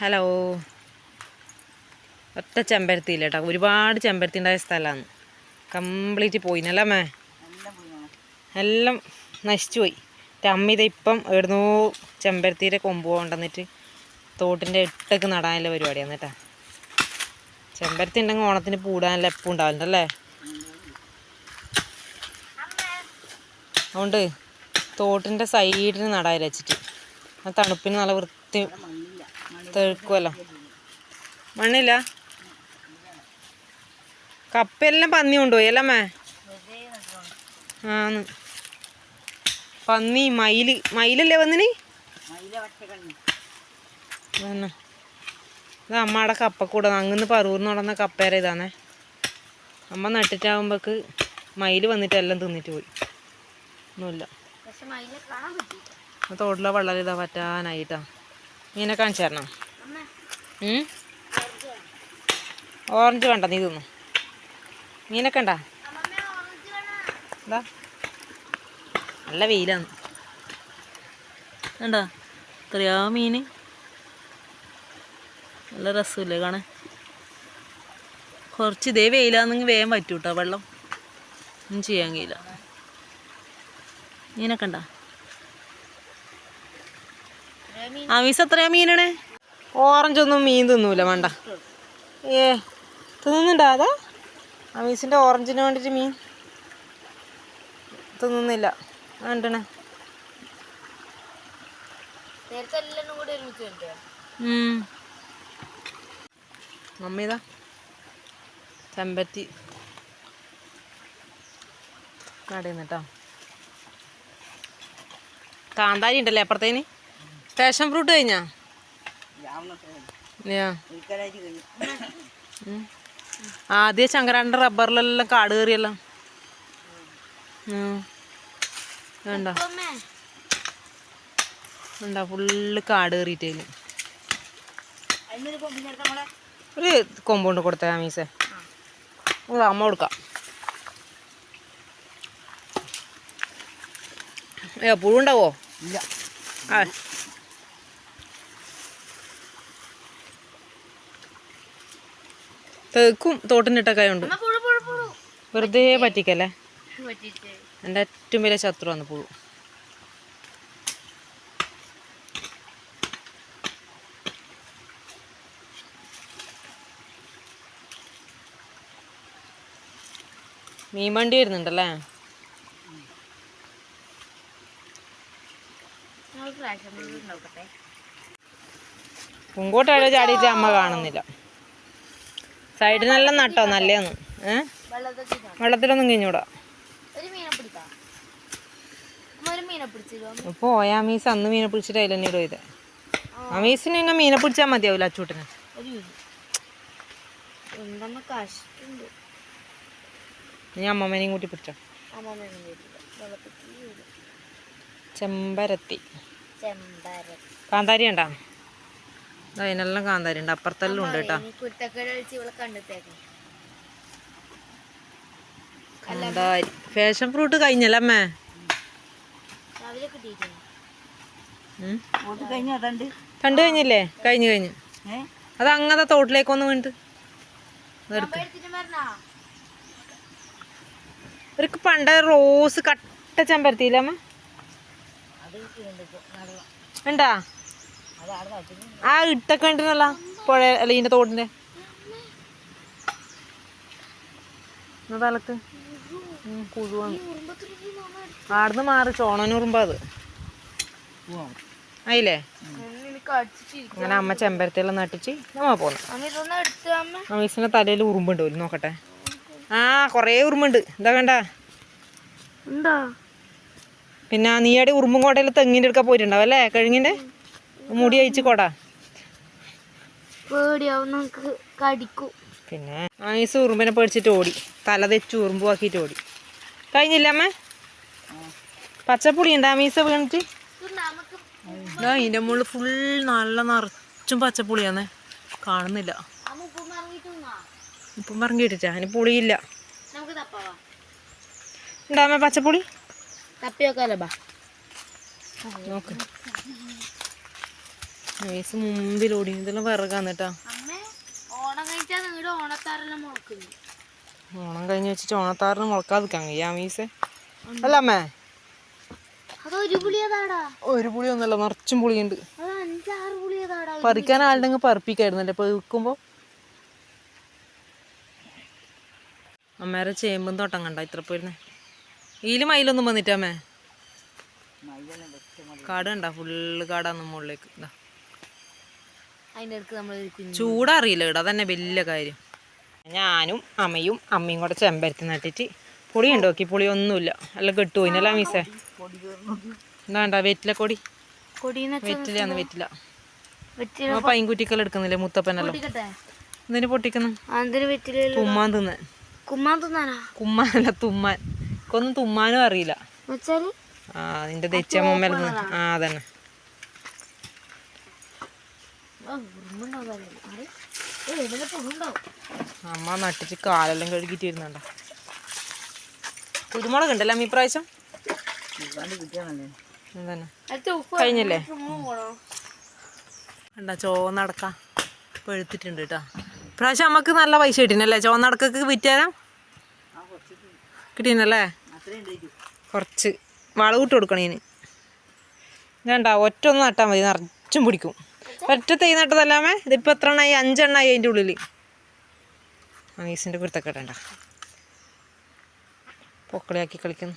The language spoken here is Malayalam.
ഹലോ ഒറ്റ ചെമ്പരത്തിയില്ല കേട്ടോ ഒരുപാട് ചെമ്പരത്തി ഉണ്ടായ സ്ഥലമാണ്. കംപ്ലീറ്റ് പോയിനല്ലേ മേ എല്ലാം നശിച്ചു പോയി. അമ്മ ഇത് ഇപ്പം എവിടുന്നോ ചെമ്പരത്തിയുടെ കൊമ്പ് കൊണ്ടുവന്നിട്ട് തോട്ടിന്റെ ഇട്ടൊക്കെ നടാനുള്ള പരിപാടിയാണ് കേട്ടോ. ചെമ്പരത്തി ഉണ്ടെങ്കിൽ ഓണത്തിന് പൂടാനുള്ള എപ്പം ഉണ്ടാവില്ലല്ലേ അതുകൊണ്ട് തോട്ടിന്റെ സൈഡിന് നടാൻ വെച്ചിട്ട്. ആ തണുപ്പിന് നല്ല വൃത്തി തെഴുക്കുമല്ലോ മണ്ണില്ല? കപ്പയെല്ലാം പന്നി കൊണ്ടുപോയി അല്ലേ മേ ആന്ന്. പന്നി മയിൽ. മയിലല്ലേ വന്നിന് അതന്നെ. ഇത് കപ്പ കൂടെ അങ്ങന്ന് പറൂർന്ന് നടന്ന കപ്പേര ഇതാണേ. അമ്മ നട്ടിട്ടാകുമ്പോക്ക് മയിൽ വന്നിട്ട് എല്ലാം തിന്നിട്ട് പോയി. ഒന്നുമില്ല. തോട്ടിലെ വെള്ളം ഇതാ പറ്റാനായിട്ടാ. ഇങ്ങനെ കാണിച്ചു തരണം? ഓറഞ്ച് വേണ്ട നീ തിന്നു. മീനൊക്കെ ഉണ്ടാ? എന്താ? നല്ല വെയിലാണ്. കണ്ടാ? ഇത്രയാ മീന്? നല്ല രസമില്ലേ കാണാൻ? കുറച്ച് ഇതേ വെയിലാന്നെങ്കിൽ വേഗം പറ്റൂ കേട്ടോ വെള്ളം. ഒന്നും ചെയ്യാൻ കഴിയില്ല. മീനൊക്കെ ഉണ്ടാ? ആമീസ് എത്രയാ മീനാണ്? ഓറഞ്ച് ഒന്നും മീൻ തിന്നൂല വേണ്ട. ഏ തിന്നുന്നുണ്ടോ അതാ? അമീസിന്റെ ഓറഞ്ചിന് വേണ്ടിയിട്ട് മീൻ തിന്നുന്നില്ല. വേണ്ടണേ. മമ്മിതാ ചെമ്പത്തി കടയുന്നു കേട്ടോ കാന്താരി ഉണ്ടല്ലേ അപ്പുറത്തേന്? പാഷൻ ഫ്രൂട്ട് കഴിഞ്ഞാ. ആദ്യം ശങ്കരാന്റെ റബ്ബറിലെല്ലാം കാട് കയറിയല്ലോ. വേണ്ട. എന്താ ഫുള്ള് കാട് കയറിയിട്ടേൽ ഒരു കൊമ്പുണ്ട് കൊടുത്തേ മീസേ അമ്മ കൊടുക്കാം. ഏ പുഴുണ്ടാവോ ഇല്ല. ആ. തേക്കും തോട്ടിനിട്ടൊക്കെ ഉണ്ട് വെറുതെ പറ്റിക്കല്ലേ? എന്റെ ഏറ്റവും വലിയ ശത്രുവാണ് പുഴു. മീൻ വണ്ടി വരുന്നുണ്ടല്ലേ നോക്കട്ടെ ചാടിയിട്ട് അമ്മ കാണുന്നില്ല. സൈഡിനെല്ലാം നട്ടോ ഏ? ഇടാം. വെള്ളത്തിലൊന്നും കഴിഞ്ഞൂടാ ഇപ്പോൾ ഓയാമീസ് അന്ന് മീനെ പിടിച്ചിട്ട് അതിൽ തന്നെ ഇടും അമീസിന് പിന്നെ മീനെ പിടിച്ചാൽ മതിയാവില്ല അച്ചൂട്ടിന്. നീ അമ്മമ്മേനെയും കൂട്ടി പിടിച്ചോ. ചെമ്പരത്തി. ചെമ്പരം കാന്താരി ഉണ്ടാ അതിനെല്ലാം കാന്താരി ഉണ്ട് അപ്പുറത്തെല്ലാം ഉണ്ട് കേട്ടോ. കാന്താരി. ഫാഷൻ ഫ്രൂട്ട് കഴിഞ്ഞല്ലേ അമ്മേ? കണ്ടു കഴിഞ്ഞില്ലേ? കഴിഞ്ഞു കഴിഞ്ഞു. അത് അങ്ങനത്തെ തോട്ടിലേക്ക് ഒന്ന് വീണിട്ട് ഇവർക്ക് പണ്ട് റോസ് കട്ട ചെമ്പരത്തിയില്ല അമ്മ? ഉണ്ട്? ആ ഇട്ടൊക്കെ ഉണ്ടല്ല പുഴ അല്ല ഇതിന്റെ തോട്ടിന്റെ എന്നാ തലക്ക്. ഉം, പുഴുവാണ് ആടുന്ന് മാറി ചോണനുറുമ്പോ അത്. ആയില്ലേ? അങ്ങനെ അമ്മ ചെമ്പരത്തിയെല്ലാം നട്ടിച്ച് നമ്മ പോന്നു. അമ്മീസിന്റെ തലയിൽ ഉറുമ്പുണ്ട് ഒരു നോക്കട്ടെ. ആ കൊറേ ഉറുമ്പുണ്ട്. എന്താ കണ്ട? എന്താ? പിന്നെ നീയുടെ ഉറുമ്പും കോട്ടയിൽ തെങ്ങിന്റെ എടുക്കാൻ പോയിട്ടുണ്ടാവും അല്ലേ? കഴുങ്ങിന്റെ മുടി അയച്ച് കൊടാ. പേടിയാവും നമുക്ക് കടിക്കും. പിന്നെ ആയുസ് ഉറുമ്പിനെ പേടിച്ചിട്ട് ഓടി. തല തെച്ച് ഉറുമ്പുമാക്കിയിട്ട് ഓടി. കഴിഞ്ഞില്ല അമ്മ? പച്ചപ്പുളി ഉണ്ട് ആമീസ വീണിട്ട് ഇതിന്റെ മുകളിൽ ഫുൾ നല്ല നിറച്ചും പച്ചപ്പുളിയാന്നേ. കാണുന്നില്ല. ഉപ്പും ഇറങ്ങിട്ടുന്നാ ഇപ്പം പറഞ്ഞു കേട്ടിട്ടാ. അതിന് പുളിയില്ല. ഉണ്ടാമേ പച്ചപ്പുളി? തപ്പി വെക്കാലോ ബാ? നോക്ക്. മീസ് മുമ്പിൽ ഇതെല്ലാം വിറകാന്നിട്ടാ അമ്മേ ഓണം കഴിഞ്ഞ് വെച്ചിട്ട് ഓണത്താറിന് മുളക്കാതിക്കാൻ കഴിയാ മീസ്. അല്ല അമ്മേ. ഒരു പുളി ഒന്നല്ല നിറച്ചും പുളിയുണ്ട്. പറിക്കാൻ ആളുണ്ടെങ്കിൽ പറിപ്പിക്കായിരുന്നല്ലേ ഇപ്പൊ വിൽക്കുമ്പോ അമ്മേരെ ചേമ്പും തോട്ടം കണ്ട? ഇത്ര പോയിരുന്നെ. ഈൽ മയിലൊന്നും വന്നിട്ടമ്മേ കാട് കണ്ട ഫുള്ള് കാടാന്ന് മുകളിലേക്ക്. ഇതാ അതിന്റെ അടുക്ക് നമ്മൾ ചൂടറിയില്ല ഇവിടെ അതന്നെ വലിയ കാര്യം. ഞാനും അമ്മയും അമ്മയും കൂടെ ചെമ്പരത്തി നട്ടിട്ട് പുളി ഉണ്ട് നോക്കി പുളി ഒന്നുമില്ല അല്ല കെട്ടുപോയിന്നല്ല മീസേ എന്താണ്ട വെറ്റില കൊടി. വെറ്റിലാന്ന് വെറ്റില. പൈൻകുറ്റിക്കെല്ലാം എടുക്കുന്നില്ലേ മുത്തപ്പനല്ലോ? എന്തിനു പൊട്ടിക്കുന്നു കുമ്മാൻ തിന്നാൻ കുമ്മാൻ തിന്നാനാ? കുമ്മാനല്ല തുമ്മാൻ. ഒന്നും തുമ്മാനും അറിയില്ല. ആ നിന്റെ തെച്ചമ്മമ്മ ആ അതന്നെ. അമ്മ നട്ടിച്ച് കാലെല്ലാം കഴുകിയിട്ട് ഇരുന്നണ്ട കുരുമുളക് ഉണ്ടല്ലോ അമ്മ ഇപ്രാവശ്യം? കഴിഞ്ഞല്ലേ? കണ്ട ചോന്നടക്ക പഴുത്തിട്ടുണ്ട് കേട്ടോ. ഇപ്രാവശ്യം നമുക്ക് നല്ല പൈസ കിട്ടീനല്ലേ ചോന്നടക്കൊക്കെ വിറ്റാരാം? കിട്ടീനല്ലേ കുറച്ച്. വളവിട്ട് കൊടുക്കണം ഇതിന് വേണ്ട ഒറ്റ ഒന്ന് നട്ടാൽ മതി നിറച്ചും പിടിക്കും. ഒറ്റ തൈ നട്ടതല്ലാമേ? ഇതിപ്പോൾ എത്ര എണ്ണായി അഞ്ചെണ്ണായി അതിന്റെ ഉള്ളിൽ മീസിന്റെ കുരുത്തക്കെട്ടണ്ട പൊക്കളിയാക്കി കളിക്കുന്നു.